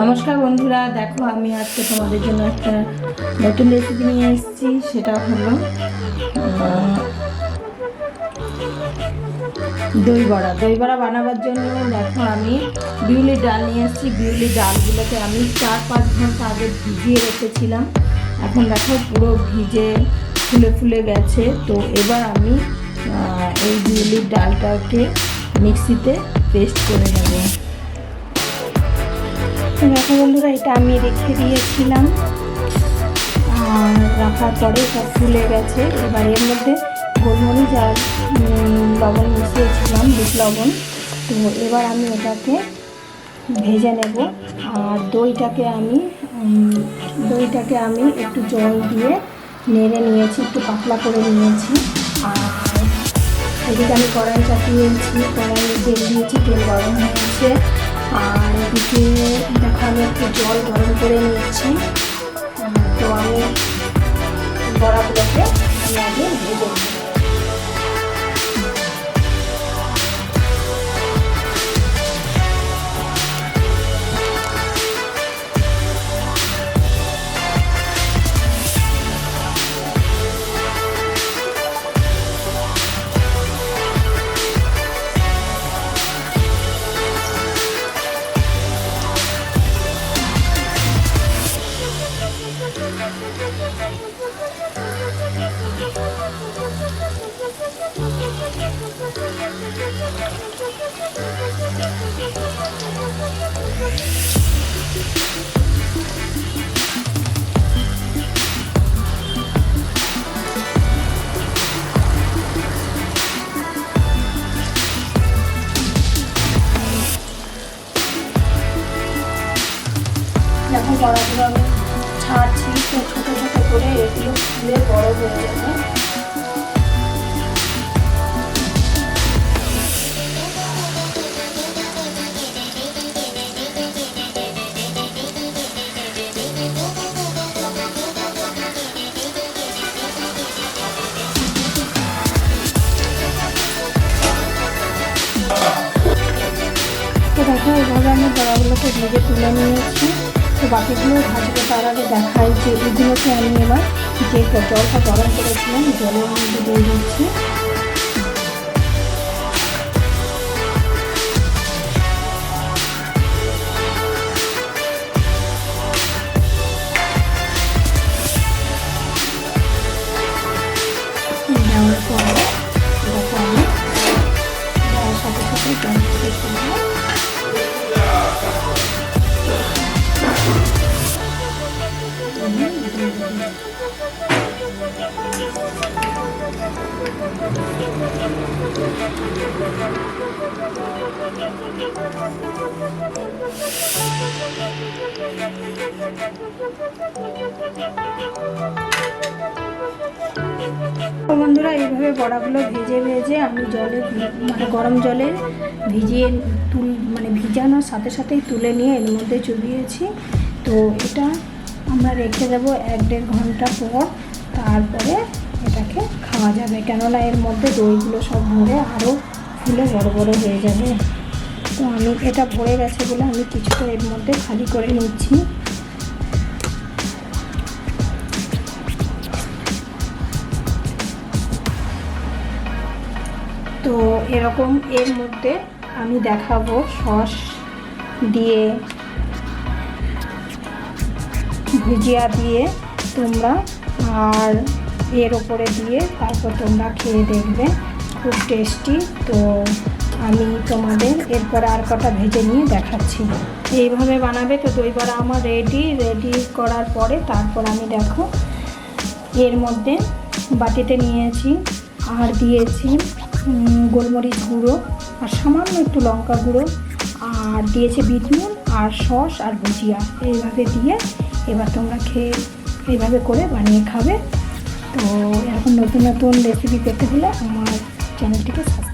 নমস্কার বন্ধুরা, দেখো আমি আজকে তোমাদের জন্য একটা নতুন রেসিপি নিয়ে এসেছি, সেটা হলো দই বড়া। দই বড়া বানাবার জন্য দেখো আমি বিউলির ডাল নিয়ে এসেছি। বিউলির ডালগুলোকে আমি চার পাঁচ ঘণ্টা আগে ভিজিয়ে রেখেছিলাম। এখন দেখো পুরো ভিজে ফুলে ফুলে গেছে। তো এবার আমি এই বিউলির ডালটাকে মিক্সিতে পেস্ট করে নেব। দেখো বন্ধুরা, এটা আমি রেখে দিয়েছিলাম। আর রাখার পরে সব ফুলে গেছে। এবার এর মধ্যে গোলমরিচ আর লবণ মিশিয়েছিলাম, বিট লবণ। তো এবার আমি ওটাকে ভেজে নেব। আর দইটাকে আমি দইটাকে আমি একটু জল দিয়ে নেড়ে নিয়েছি, একটু পাতলা করে নিয়েছি। আর এদিকে আমি কড়াই চাপিয়েছি কড়াই তেল দিয়েছি, তেল গরম হয়েছে আর এদিকে দেখো আমি একটু জল গরম করে নিয়েছি। তো আমি বড়াগুলোকে আমি আগে ভেজে নেব। যখন বড়াগুলো আমি ছাড়ছি ছোটো ছোটো করে এগুলো ফুলে বড় হয়ে যাবে। দেখো, এইভাবে আমি বড়াগুলোকে ভেজে তুলে নিয়েছি। তো বাকিগুলো ভাজবো, তার আগে দেখাই যে এগুলোকে আমি এবার যে জলটা গরম করেছিলাম, জলের মধ্যে দিয়ে দিচ্ছি। বন্ধুরা, এইভাবে বড়াগুলো ভেজে ভেজে আমি জলে মানে গরম জলে ভিজিয়ে তুল মানে ভিজানোর সাথে সাথেই তুলে নিয়ে এর মধ্যে চুবিয়েছি। তো এটা আমরা রেখে দেবো এক দেড় ঘণ্টা পর তারপরে এটাকে খাওয়া যাবে। কেননা এর মধ্যে দইগুলো সব ভরে আরও ফুলে বড় বড় হয়ে যাবে। তো আমি এটা ভরে গেছে বলে আমি কিছুটা এর মধ্যে খালি করে নিচ্ছি। তো এরকম এর মধ্যে আমি দেখাবো সস দিয়ে ভুজিয়া দিয়ে তোমরা আর এর ওপরে দিয়ে তারপর তোমরা খেয়ে দেখবে। খুব টেস্টি তো আমি তোমাদের এরপর আর কটা ভেজে নিয়ে দেখাচ্ছি। এইভাবে বানাবে তো দই বড়া আমার রেডি রেডি করার পরে তারপর আমি দেখো, এর মধ্যে বাটিতে নিয়েছি আর দিয়েছি গোলমরিচ গুঁড়ো আর সামান্য একটু লঙ্কা গুঁড়ো। আর দিয়েছি বিটনুন আর সস আর ভুজিয়া। এইভাবে দিয়ে এবার তোমরা খেয়ে এইভাবে করে বানিয়ে খাবে। তো এরকম নতুন নতুন রেসিপি পেতে হলে আমার চ্যানেলটিকে সাবস্ক্রাইব